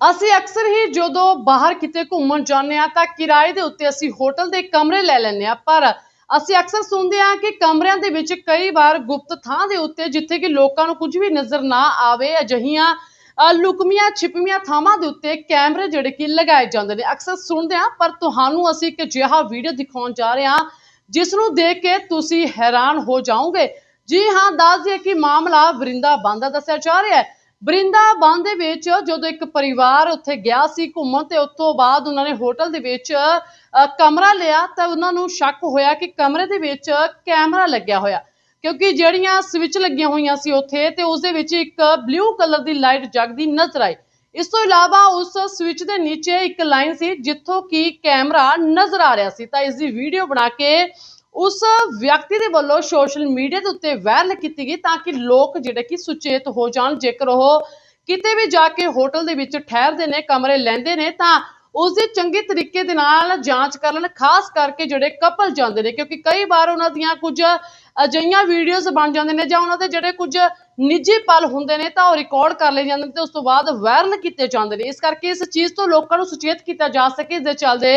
ਅਸੀਂ ਅਕਸਰ ਹੀ ਜਦੋਂ ਬਾਹਰ ਕਿਤੇ ਘੁੰਮਣ ਜਾਂਦੇ ਆ ਤਾਂ ਕਿਰਾਏ ਦੇ ਉੱਤੇ ਅਸੀਂ ਹੋਟਲ ਦੇ ਕਮਰੇ ਲੈ ਲੈਂਦੇ ਆ ਪਰ ਅਸੀਂ ਅਕਸਰ ਸੁਣਦੇ ਆ ਕਿ ਕਮਰਿਆਂ ਦੇ ਵਿੱਚ ਕਈ ਵਾਰ ਗੁਪਤ ਥਾਂ ਦੇ ਉੱਤੇ ਜਿੱਥੇ ਕਿ ਲੋਕਾਂ ਨੂੰ ਕੁਝ ਵੀ ਨਜ਼ਰ ਨਾ ਆਵੇ ਅਜਿਹੀਆਂ ਅ, ਲੁਕਮੀਆਂ ਛਿਪਮੀਆਂ ਥਾਵਾਂ ਦੇ ਉੱਤੇ ਕੈਮਰੇ ਜਿਹੜੇ ਕਿ ਲਗਾਏ ਜਾਂਦੇ ਨੇ। ਅਕਸਰ ਸੁਣਦੇ ਆ ਪਰ ਤੁਹਾਨੂੰ ਅਸੀਂ ਇੱਕ ਅਜਿਹਾ ਵੀਡੀਓ ਦਿਖਾਉਣ ਜਾ ਰਹੇ ਹਾਂ ਜਿਸ ਨੂੰ ਦੇਖ ਕੇ ਤੁਸੀਂ ਹੈਰਾਨ ਹੋ ਜਾਓਗੇ। ਜੀ ਹਾਂ ਦੱਸ ਦਈਏ ਕਿ ਮਾਮਲਾ ਵਰਿੰਦਾਬਨ ਦਾ ਦੱਸਿਆ ਜਾ ਰਿਹਾ ਹੈ। ਬ੍ਰਿੰਦਾਬਨ ਦੇ ਵਿੱਚ ਜਦੋਂ ਇੱਕ ਪਰਿਵਾਰ ਉੱਥੇ ਗਿਆ ਸੀ ਘੁੰਮਣ ਤੇ ਉਸ ਤੋਂ ਬਾਅਦ ਉਹਨਾਂ ਨੇ ਹੋਟਲ ਦੇ ਵਿੱਚ ਕਮਰਾ ਲਿਆ ਤਾਂ ਉਹਨਾਂ ਨੂੰ ਸ਼ੱਕ ਹੋਇਆ ਕਿ ਕਮਰੇ ਦੇ ਵਿੱਚ ਕੈਮਰਾ ਲੱਗਿਆ ਹੋਇਆ। ਕਿਉਂਕਿ ਜਿਹੜੀਆਂ ਸਵਿਚ ਲੱਗੀਆਂ ਹੋਈਆਂ ਸੀ ਉੱਥੇ ਤੇ ਉਸ ਦੇ ਵਿੱਚ ਇੱਕ ਬਲੂ ਕਲਰ ਦੀ ਲਾਈਟ ਜਗਦੀ ਨਜ਼ਰ ਆਈ। ਇਸ ਤੋਂ ਇਲਾਵਾ ਉਸ ਸਵਿਚ ਦੇ ਨੀਚੇ ਇੱਕ ਲਾਈਨ ਸੀ ਜਿੱਥੋਂ ਕਿ ਕੈਮਰਾ ਨਜ਼ਰ ਆ ਰਿਹਾ ਸੀ। ਤਾਂ ਇਸ ਦੀ ਵੀਡੀਓ ਬਣਾ ਕੇ ਉਸ ਵਿਅਕਤੀ ਦੇ ਵੱਲੋਂ ਸੋਸ਼ਲ ਮੀਡੀਆ ਦੇ ਉੱਤੇ ਵਾਇਰਲ ਕੀਤੀ ਗਈ ਤਾਂ ਕਿ ਲੋਕ ਜਿਹੜੇ ਕਿ ਸੁਚੇਤ ਹੋ ਜਾਣ। ਜੇਕਰ ਉਹ ਕਿਤੇ ਵੀ ਜਾ ਕੇ ਹੋਟਲ ਦੇ ਵਿੱਚ ਠਹਿਰਦੇ ਨੇ, ਕਮਰੇ ਲੈਂਦੇ ਨੇ, ਤਾਂ ਉਸ ਦੀ ਚੰਗੇ ਤਰੀਕੇ ਦੇ ਨਾਲ ਜਾਂਚ ਕਰਨ ਖਾਸ ਕਰਕੇ ਜਿਹੜੇ ਕਪਲ ਜਾਂਦੇ ਨੇ। ਕਿਉਂਕਿ ਕਈ ਵਾਰ ਉਹਨਾਂ ਦੀਆਂ ਕੁਝ ਅਜਿਹੀਆਂ ਵੀਡੀਓਜ਼ ਬਣ ਜਾਂਦੇ ਨੇ ਜਾਂ ਉਹਨਾਂ ਦੇ ਜਿਹੜੇ ਕੁਝ ਨਿੱਜੀ ਪਲ ਹੁੰਦੇ ਨੇ ਤਾਂ ਉਹ ਰਿਕਾਰਡ ਕਰ ਲਏ ਜਾਂਦੇ ਨੇ ਤੇ ਉਸ ਤੋਂ ਬਾਅਦ ਵਾਇਰਲ ਕੀਤੇ ਜਾਂਦੇ ਨੇ। ਇਸ ਕਰਕੇ ਇਸ ਚੀਜ਼ ਤੋਂ ਲੋਕਾਂ ਨੂੰ ਸੁਚੇਤ ਕੀਤਾ ਜਾ ਸਕੇ। ਇਸ ਦੇ ਚੱਲਦੇ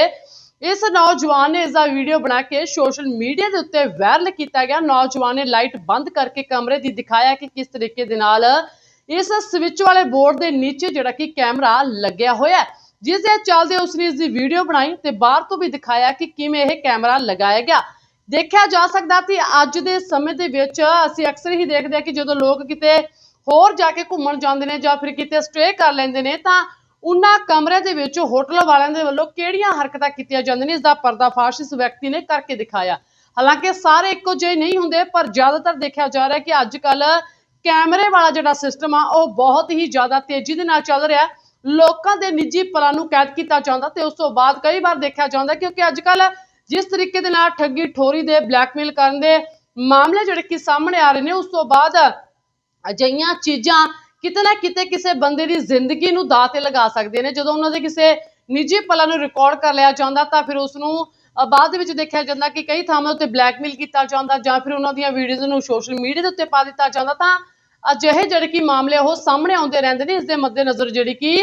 ਇਸ ਨੌਜਵਾਨ ਨੇ ਇਸ ਦਾ ਵੀਡੀਓ ਬਣਾ ਕੇ ਸੋਸ਼ਲ ਮੀਡੀਆ ਦੇ ਉੱਤੇ ਵਾਇਰਲ ਕੀਤਾ ਗਿਆ। ਨੌਜਵਾਨ ਨੇ ਲਾਈਟ ਬੰਦ ਕਰਕੇ ਕਮਰੇ ਦੀ ਦਿਖਾਇਆ ਕਿ ਕਿਸ ਤਰੀਕੇ ਦੇ ਨਾਲ ਇਸ ਸਵਿਚ ਵਾਲੇ ਬੋਰਡ ਦੇ ਨੀਚੇ ਜਿਹੜਾ ਕਿ ਕੈਮਰਾ ਲੱਗਿਆ ਹੋਇਆ ਹੈ, ਜਿਸ ਦੇ ਚੱਲਦੇ ਉਸਨੇ ਇਸ ਦੀ ਵੀਡੀਓ ਬਣਾਈ ਤੇ ਬਾਹਰ ਤੋਂ ਵੀ ਦਿਖਾਇਆ ਕਿ ਕਿਵੇਂ ਇਹ ਕੈਮਰਾ ਲਗਾਇਆ ਗਿਆ। ਦੇਖਿਆ ਜਾ ਸਕਦਾ ਕਿ ਅੱਜ ਦੇ ਸਮੇਂ ਦੇ ਵਿੱਚ ਅਸੀਂ ਅਕਸਰ ਹੀ ਦੇਖਦੇ ਹਾਂ ਕਿ ਜਦੋਂ ਲੋਕ ਕਿਤੇ ਹੋਰ ਜਾ ਕੇ ਘੁੰਮਣ ਜਾਂਦੇ ਨੇ ਜਾਂ ਫਿਰ ਕਿਤੇ ਸਟੇ ਕਰ ਲੈਂਦੇ ਨੇ ਤਾਂ ਉਹਨਾਂ ਕਮਰੇ ਦੇ ਵਿੱਚ ਹੋਟਲ ਵਾਲਿਆਂ ਦੇ ਵੱਲੋਂ ਕਿਹੜੀਆਂ ਹਰਕਤਾਂ ਕੀਤੀਆਂ ਜਾਂਦੀਆਂ ਨੇ? ਇਸ ਦਾ ਪਰਦਾਫਾਸ਼ ਇਸ ਵਿਅਕਤੀ ਨੇ ਕਰਕੇ ਦਿਖਾਇਆ। ਹਾਲਾਂਕਿ ਸਾਰੇ ਇੱਕੋ ਜਿਹੇ ਨਹੀਂ ਹੁੰਦੇ, ਪਰ ਜ਼ਿਆਦਾਤਰ ਦੇਖਿਆ ਜਾ ਰਿਹਾ ਕਿ ਅੱਜ ਕੱਲ ਕੈਮਰੇ ਵਾਲਾ ਜਿਹੜਾ ਸਿਸਟਮ ਆ, ਉਹ ਬਹੁਤ ਹੀ ਜ਼ਿਆਦਾ ਤੇਜ਼ੀ ਦੇ ਨਾਲ ਚੱਲ ਰਿਹਾ ਲੋਕਾਂ ਦੇ ਨਿੱਜੀ ਪਲਾਂ ਨੂੰ ਕੈਦ ਕੀਤਾ ਜਾਂਦਾ ਤੇ ਉਸ ਤੋਂ ਬਾਅਦ ਕਈ ਵਾਰ ਦੇਖਿਆ ਜਾਂਦਾ ਕਿਉਂਕਿ ਅੱਜ ਕੱਲ ਜਿਸ ਤਰੀਕੇ ਦੇ ਨਾਲ ਠੱਗੀ ਠੋਰੀ ਦੇ ਬਲੈਕਮੇਲ ਕਰਨ ਦੇ ਮਾਮਲੇ ਜਿਹੜੇ ਕਿ ਸਾਹਮਣੇ ਆ ਰਹੇ ਨੇ, ਉਸ ਤੋਂ ਬਾਅਦ ਅਜਿਹੀਆਂ ਚੀਜ਼ਾਂ ਕਿਤੇ ਨਾ ਕਿਤੇ ਕਿਸੇ ਬੰਦੇ ਦੀ ਜ਼ਿੰਦਗੀ ਨੂੰ ਦਾਅ ਤੇ ਲਗਾ ਸਕਦੀਆਂ ਨੇ। ਜਦੋਂ ਉਹਨਾਂ ਦੇ ਕਿਸੇ ਨਿੱਜੀ ਪਲਾਂ ਨੂੰ ਰਿਕਾਰਡ ਕਰ ਲਿਆ ਜਾਂਦਾ, ਤਾਂ ਫਿਰ ਉਸ ਨੂੰ ਬਾਅਦ ਵਿੱਚ ਦੇਖਿਆ ਜਾਂਦਾ ਕਿ ਕਈ ਥਾਵਾਂ ਉੱਤੇ ਬਲੈਕਮੇਲ ਕੀਤਾ ਜਾਂਦਾ ਜਾਂ ਫਿਰ ਉਹਨਾਂ ਦੀਆਂ ਵੀਡੀਓਜ਼ ਨੂੰ ਸੋਸ਼ਲ ਮੀਡੀਆ ਦੇ ਉੱਤੇ ਪਾ ਦਿੱਤਾ ਜਾਂਦਾ। ਤਾਂ ਅਜਿਹੇ ਜਿਹੜੇ ਕਿ ਮਾਮਲੇ ਉਹ ਸਾਹਮਣੇ ਆਉਂਦੇ ਰਹਿੰਦੇ ਨੇ। ਇਸ ਦੇ ਮੱਦੇਨਜ਼ਰ ਜਿਹੜੀ ਕਿ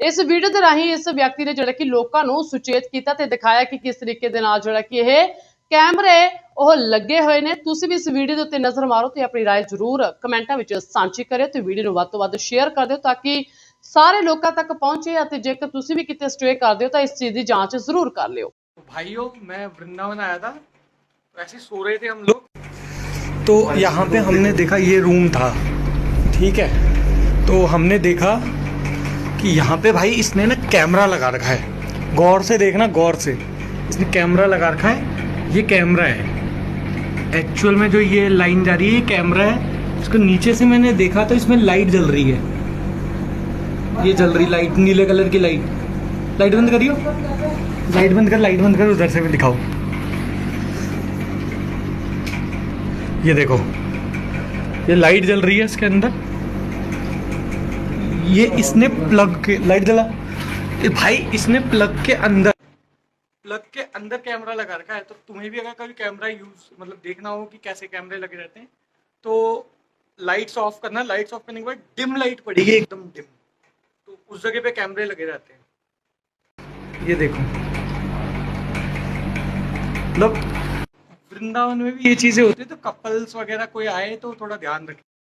ਇਸ ਵੀਡੀਓ ਦੇ ਰਾਹੀਂ ਇਸ ਵਿਅਕਤੀ ਨੇ ਜਿਹੜਾ ਕਿ ਲੋਕਾਂ ਨੂੰ ਸੁਚੇਤ ਕੀਤਾ ਤੇ ਦਿਖਾਇਆ ਕਿ ਕਿਸ ਤਰੀਕੇ ਦੇ ਨਾਲ ਜਿਹੜਾ ਕਿ ਇਹ ਕੈਮਰੇ ਉਹ ਲੱਗੇ ਹੋਏ ਨੇ ਤੁਸੀਂ ਵੀ ਇਸ ਵੀਡੀਓ ਦੇ ਉੱਤੇ ਨਜ਼ਰ ਮਾਰੋ ਤੇ ਆਪਣੀ رائے ਜ਼ਰੂਰ ਕਮੈਂਟਾਂ ਵਿੱਚ ਸਾਂਝੀ ਕਰਿਓ ਤੇ ਵੀਡੀਓ ਨੂੰ ਵੱਧ ਤੋਂ ਵੱਧ ਸ਼ੇਅਰ ਕਰ ਦਿਓ ਤਾਂ ਕਿ ਸਾਰੇ ਲੋਕਾਂ ਤੱਕ ਪਹੁੰਚੇ ਅਤੇ ਜੇਕਰ ਤੁਸੀਂ ਵੀ ਕਿਤੇ ਸਟੇ ਕਰਦੇ ਹੋ ਤਾਂ ਇਸ ਚੀਜ਼ ਦੀ ਜਾਂਚ ਜ਼ਰੂਰ ਕਰ ਲਿਓ भाइयों मैं वृंदावन आया था वैसे ही सो रहे थे हम लोग तो यहाँ पे हमने देखा ये रूम था ठीक है तो हमने देखा कि यहाँ पे भाई इसने ना कैमरा लगा रखा है गौर से देखना गौर से इसने कैमरा लगा रखा है ये कैमरा है। एक्चुअल में जो ये लाइन जा रही है, ये कैमरा है। इसको नीचे से मैंने देखा तो इसमें लाइट जल रही है। ये जल रही लाइट नीले कलर की लाइट लाइट बंद करियो। लाइट बंद कर लाइट बंद कर, उधर से भी दिखाओ। ये देखो। ये लाइट जल रही है इसके अंदर। ये इसने प्लग के लाइट जला। भाई, इसने प्लग के अंदर प्लग के अंदर कैमरा लगा रखा है तो तुम्हें भी अगर कभी कैमरा यूज़ मतलब देखना हो कि कैसे कैमरे लगे रहते हैं तो लाइट्स ऑफ़ करना लाइट्स ऑफ़ करने के बाद डिम लाइट पड़ेगी एकदम डिम तो उस जगह पे कैमरे लगे रहते हैं। ये देखो। मतलब वृंदावन में भी ये चीज़ें होती है तो कपल्स वगैरह कोई आए तो थोड़ा ध्यान रखें।